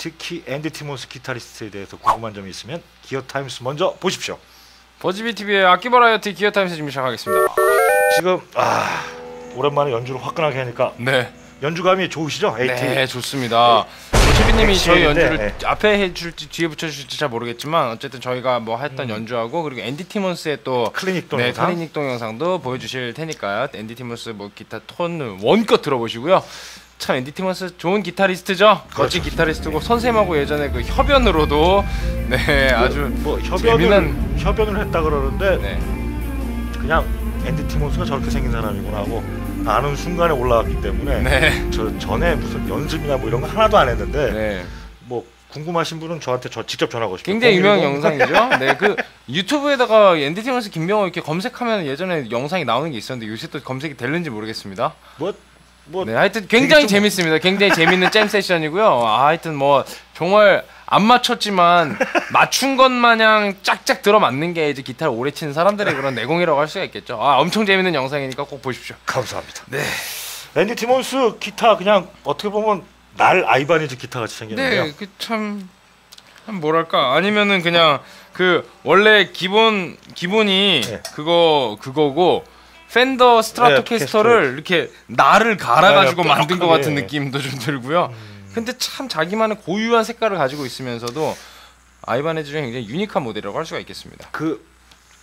특히 앤디 티몬스 기타리스트에 대해서 궁금한 점이 있으면 기어 타임스 먼저 보십시오. 버즈비 TV의 악기 버라이어티 기어 타임스 지금 시작하겠습니다. 지금 아 오랜만에 연주를 화끈하게 하니까 네, 연주감이 좋으시죠? 에이티. 네 좋습니다. 최빈님이 저희 엑셀인데, 연주를 네. 앞에 해줄지 뒤에 붙여줄지 잘 모르겠지만 어쨌든 저희가 뭐 했던 연주하고 그리고 앤디 티몬스의 또 클리닉 네, 동영상. 클리닉 동영상도 보여주실 테니까요. 앤디 티몬스 뭐 기타 톤 원껏 들어보시고요. 참 앤디 티몬스 좋은 기타리스트죠. 멋진 기타리스트고 선생님하고 예전에 그 협연으로도 네 아주 뭐 협연을 재미난- 협연을 했다 그러는데 네. 그냥 앤디 티몬스가 저렇게 생긴 사람이구나 하고 아는 순간에 올라왔기 때문에 네. 저 전에 무슨 연습이나 뭐 이런 거 하나도 안 했는데 네. 뭐 궁금하신 분은 저한테 저 직접 전화 거시죠. 굉장히 유명한 영상이죠. 네, 그 유튜브에다가 앤디 티몬스 김병호 이렇게 검색하면 예전에 영상이 나오는 게 있었는데 요새 또 검색이 되는지 모르겠습니다. 뭐 뭐 네, 하여튼 굉장히 좀- 재밌습니다. 굉장히 재밌는 잼 세션이고요. 아, 하여튼 뭐 정말 안 맞췄지만 맞춘 것 마냥 짝짝 들어맞는 게 이제 기타를 오래 치는 사람들의 그런 내공이라고 할 수가 있겠죠. 아, 엄청 재밌는 영상이니까 꼭 보십시오. 감사합니다. 네. 앤디 티몬스 기타 그냥 어떻게 보면 날 아이바니즈 기타 같이 생겼는데요. 네, 그참 뭐랄까 아니면은 그냥 그 원래 기본 기본이 네. 그거 그거고 팬더 스트라토캐스터를 이렇게 날을 갈아가지고 네, 만든 것 뾰족하게. 같은 느낌도 좀 들고요. 근데 참 자기만의 고유한 색깔을 가지고 있으면서도 아이바네즈 중에 굉장히 유니크한 모델이라고 할 수가 있겠습니다. 그,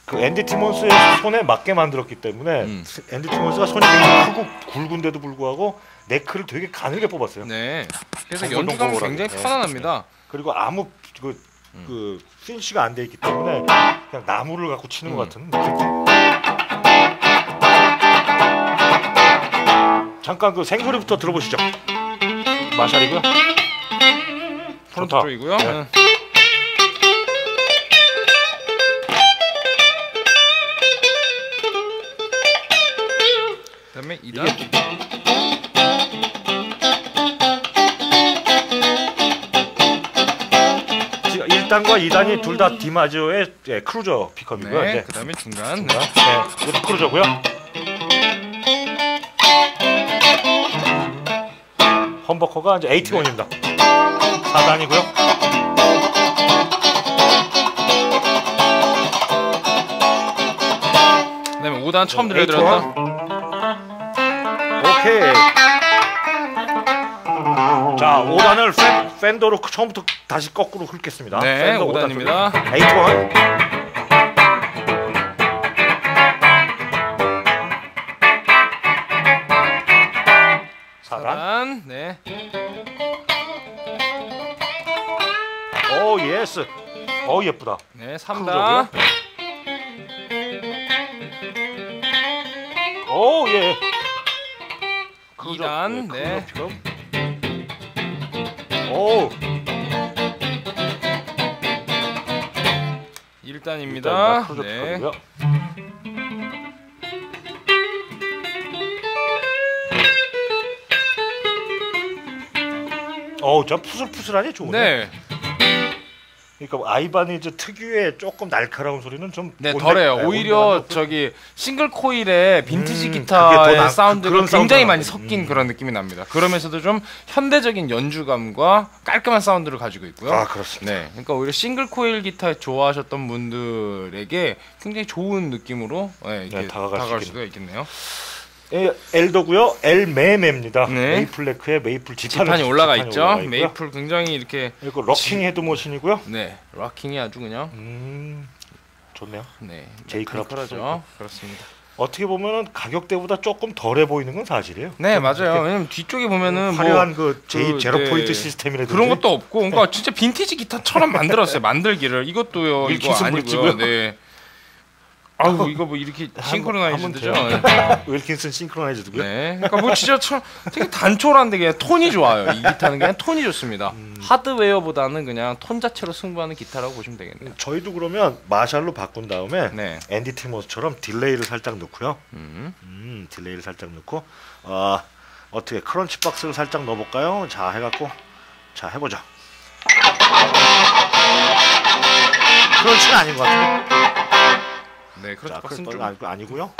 그 앤디 티몬스의 손에 맞게 만들었기 때문에 음. 앤디 티몬스가 손이 굉장히 크고 굵은데도 불구하고 네크를 되게 가늘게 뽑았어요. 네. 그래서. 연주감이 굉장히 네. 편안합니다. 그리고 아무 그, 음. 그 피니시가 안 돼 있기 때문에 그냥 나무를 갖고 치는 것 음. 같은 느낌. 잠깐 그 생소리부터 들어보시죠. 마샬이고요. 프론트. 쪽이고요. 네. 네. 그다음에 2단 지금 1단과 2단이 둘 다 디마지오의 예, 크루저 픽업이고요. 네, 이제 그다음에 중간. 네. 네. 네, 이것도 크루저고요. 험버커가 이제 81입니다. 4단이고요. 그다음에 5단 처음 네, 들려드렸다. 오케이. 자, 5단을 팬, 팬더로 처음부터 다시 거꾸로 훑겠습니다. 네, 팬더 5단입니다. 81. 사 오 예쁘다. 네, 크루저고요. 3단. 오 예. 크루저. 2단. 네. 네. 크루저 픽업. 오. 1단입니다. 크루저 네. 픽업이고요. 어우, 저 푸슬푸슬하니 좋네. 네. 그러니까 아이바니즈 특유의 조금 날카로운 소리는 좀 네, 덜해요. 네, 오히려. 저기 싱글 코일의 빈티지 음, 기타의 나- 사운드가 그런 굉장히 많이. 섞인 음. 그런 느낌이 납니다. 그러면서도 좀 현대적인 연주감과 깔끔한 사운드를 가지고 있고요. 아 그렇습니다. 네, 그러니까 오히려 싱글 코일 기타 좋아하셨던 분들에게 굉장히 좋은 느낌으로 네, 이렇게 네, 다가갈 수 다가갈. 수가 있겠네요. 예, 엘더고요. 엘메메입니다. 네. 메이플 레크의 메이플 지판이, 지판이 올라가 지판이 있죠. 올라가. 메이플 굉장히 이렇게 그리고 럭킹 헤드모신이고요. 네 락킹이 아주 그냥 음 좋네요. 네 제이 크라프트 크라프트죠. 그렇습니다. 어떻게 보면은 가격대보다 조금 덜해 보이는 건 사실이에요. 네좀 맞아요. 왜냐면 뒤쪽에 보면은 뭐 화려한 그 제이 그, 제로 네. 포인트 시스템이라든지 그런 것도 없고, 그러니까 진짜 빈티지 기타처럼 만들었어요. 만들기를 이것도요. 이거 아니고요. 네. 아우 이거 뭐 이렇게 싱크로나이즈드죠. 한번 네. 윌킨슨 싱크로나이즈도고요. 네. 그러니까 뭐 진짜 참 되게 단촐한데 그냥 톤이 좋아요. 이 기타는 그냥 톤이 좋습니다. 음. 하드웨어보다는 그냥 톤 자체로 승부하는 기타라고 보시면 되겠네요. 저희도 그러면 마샬로 바꾼 다음에 네. 앤디 티모스처럼 딜레이를 살짝 넣고요. 음. 음, 딜레이를 살짝 넣고 아 어떻게 크런치 박스를 살짝 넣어볼까요? 자 해갖고 자 해보죠. 크런치는 아닌 것 같은데. 네, 그렇죠. 자, 박스는 좀 아니, 아니고요.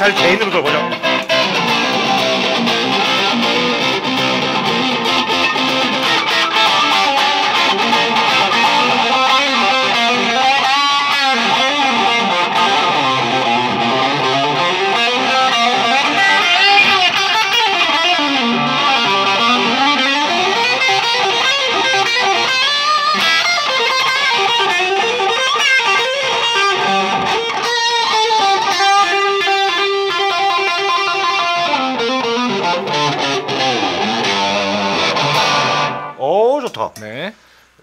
잘 개인으로 들어보죠. 오 좋다. 네.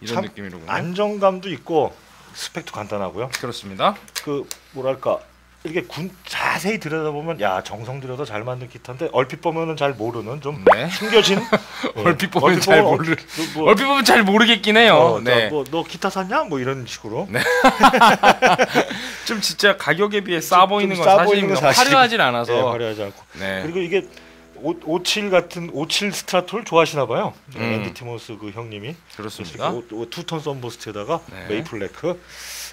이런 참 느낌이로군요. 안정감도 있고 스펙도 간단하고요. 그렇습니다. 그 뭐랄까 이렇게 군 자세히 들여다보면 야 정성 들여서 잘 만든 기타인데 얼핏 보면은 잘 모르는 좀 네. 숨겨진 얼핏 보면 잘 모르. 어, 그 뭐, 얼핏 보면 잘 모르겠긴 해요. 어, 네. 뭐너 기타 샀냐? 뭐 이런 식으로. 좀 진짜 가격에 비해 싸 보이는 좀건싸 보이는 사실입니다. 화려하진 않아서. 네, 화려하지 않고. 네. 그리고 이게 오, 57 같은 57 스트라토를 좋아하시나 봐요. 음. 앤디 티모스 그 형님이. 그렇습니다. 오- 오- 투톤 썬버스트에다가 네. 메이플 레크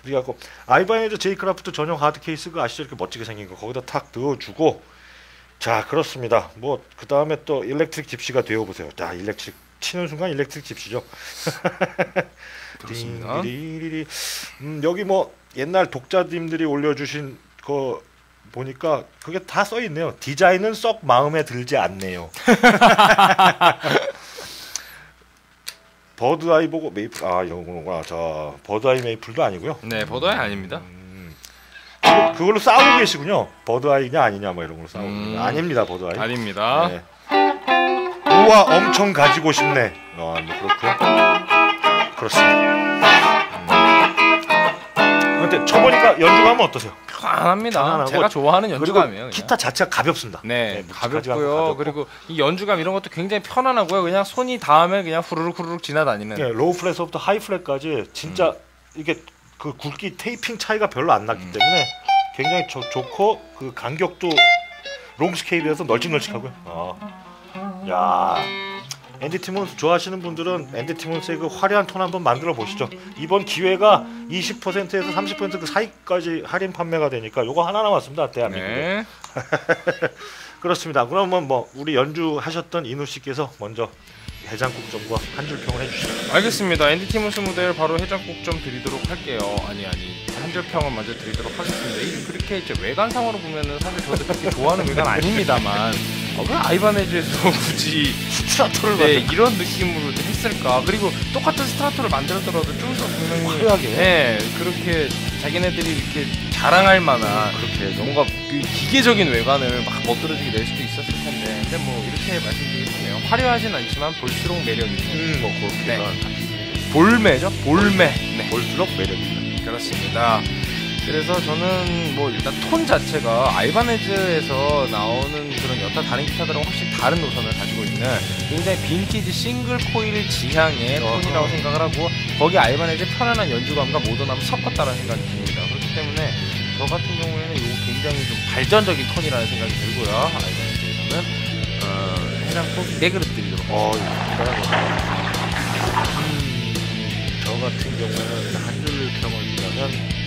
그래갖고 아이바네즈 제이크라프트 전용 하드 케이스 그 아시죠 이렇게 멋지게 생긴 거 거기다 탁 넣어주고 자 그렇습니다 뭐 그 다음에 또 일렉트릭 집시가 되어 보세요 자 일렉트릭 치는 순간 일렉트릭 집시죠 그렇습니다. 음, 여기 뭐 옛날 독자님들이 올려주신 거 보니까 그게 다 써 있네요 디자인은 썩 마음에 들지 않네요 버드아이 보고 메이플 아 이런 거구나 자 버드아이 메이플도 아니고요 네, 버더이 아닙니다. 음, 그걸로 싸우고 계시군요 버드아이냐 아니냐 뭐 이런 걸로 싸우고 음. 아닙니다 버드아이 아닙니다. 네. 우와 엄청 가지고 싶네 아, 뭐 그렇고요 그렇습니다 음. 근데 쳐보니까 연주감은 어떠세요? 편안합니다. 편안하고 제가 좋아하는 연주감이에요. 기타 자체가 가볍습니다 네, 않고 가볍고요. 가볍고. 그리고 이 연주감 이런 것도 굉장히 편안하고요. 그냥 손이 닿으면 그냥 후루룩 후루룩 지나다니는. 예, 로우 플랫부터 하이 플랫까지 진짜 음. 이게 그 굵기 테이핑 차이가 별로 안 났기 때문에 굉장히 좋- 좋고 그 간격도 롱 스케일에서 널찍널찍하고요. 아. 야. 앤디 티몬스 좋아하시는 분들은 앤디 티몬스의 그 화려한 톤 한번 만들어 보시죠. 이번 기회가 20%에서 30%그 사이까지 할인 판매가 되니까 요거 하나 남았습니다. 대한민국에. 네. 그렇습니다. 그러면 뭐 우리 연주 하셨던 이누 씨께서 먼저 해장국점과 한 줄 평을 해주시죠. 알겠습니다. 앤디 티모스 무대를 바로 해장국 좀 드리도록 할게요. 아니 아니 한 줄 평을 먼저 드리도록 하겠습니다. 이 그렇게 이제 외관상으로 보면은 사실 저도 그렇게 좋아하는 외관 아닙니다만 어, 왜 아이바네즈에서 굳이 스트라토를 네, 이런 느낌으로 했을까? 그리고 똑같은 스트라토를 만들었더라도 좀 더 분명히 화려하게. 네, 그렇게 자기네들이 이렇게 자랑할 만한 그렇게 좀 뭔가 그 기계적인 외관을 막 멋들어지게 낼 수도 있었을 텐데. 근데 뭐 이렇게 말씀드리겠네요. 화려하진 않지만 볼수록 매력 있는 음, 뭐 그렇게 네. 볼매죠? 볼매. 네. 볼수록 매력 있는. 그렇습니다 그래서 저는 뭐 일단 톤 자체가 아이바네즈에서 나오는 그런 여타 다른 기타들하고 확실히 다른 노선을 가지고 있는 굉장히 빈티지 싱글 코일 지향의. 톤이라고 생각을 하고 거기 아이바네즈의 편안한 연주감과 모던함을 섞었다는 생각이 듭니다. 그렇기 때문에 저 같은 경우에는 이거 굉장히 좀 발전적인 톤이라는 생각이 들고요. 아이바네즈에서는 어, 해장국 네 그릇 드리도록 어, 거. 음, 저 같은 경우는 한줄 평을 보자면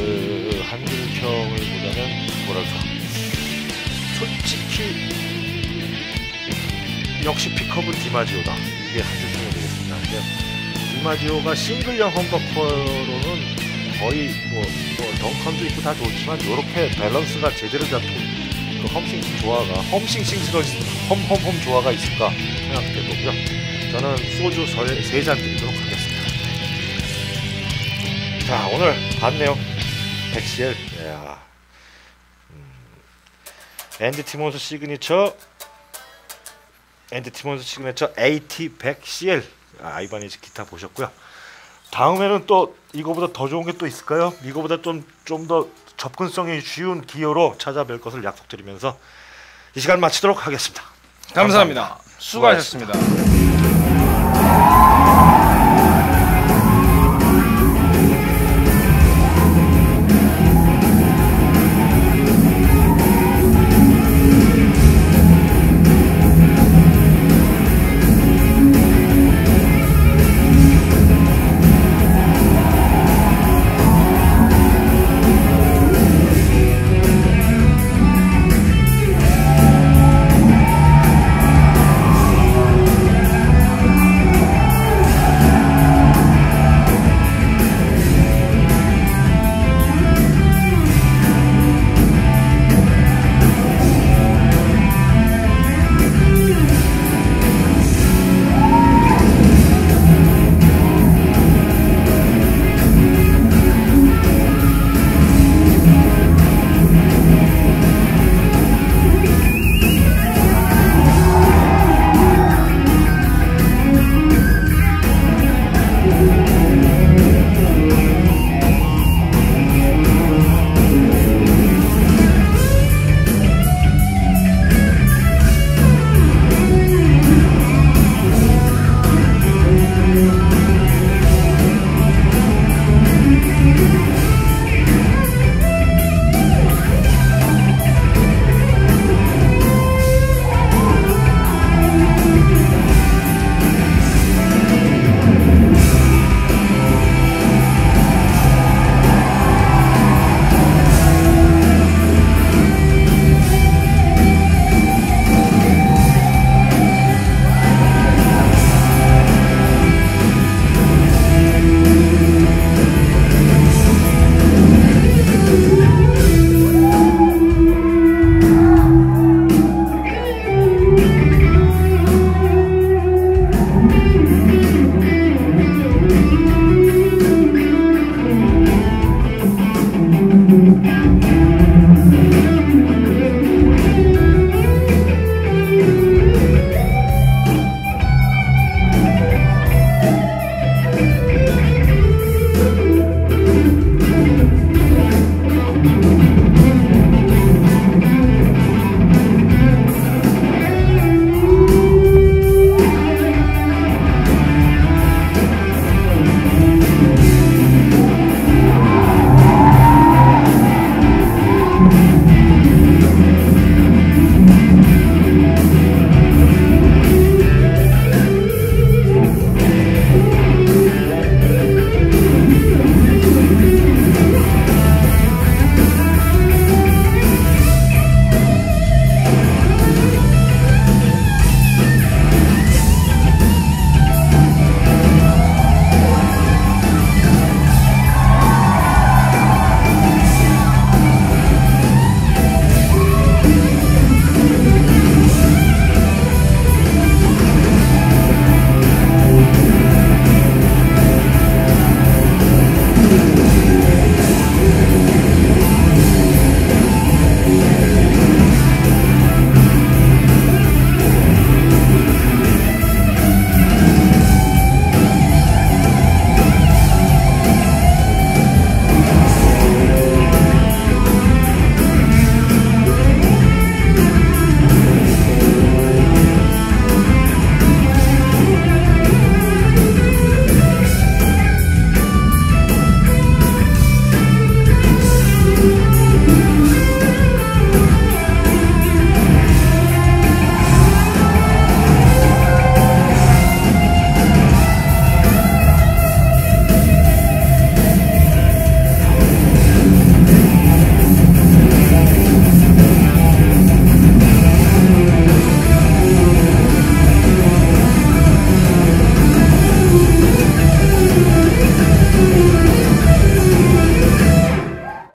그 평을 보자면 뭐랄까 솔직히 역시 픽업은 디마지오다. 이게 한줄 평이 되겠습니다. 디마지오가 싱글형 험버커로는 거의 뭐, 뭐 덩컨도 있고 다 좋지만 이렇게 밸런스가 제대로 잡힌 그 험싱싱 조화가 험싱싱스러 험험험 조화가 있을까 생각해 보고요. 저는 소주 세 잔 드리도록 하겠습니다. 자 오늘 봤네요. 백시엘. 야. 음. 앤디 티몬스 시그니처 앤디 티몬스 시그니처 AT 100CL 아, 아이바니즈 기타 보셨고요. 다음에는 또 이거보다 더 좋은 게 또 있을까요? 이거보다 좀 좀 더 접근성이 쉬운 기어로 찾아뵐 것을 약속드리면서 이 시간 마치도록 하겠습니다. 감사합니다. 수고하셨습니다.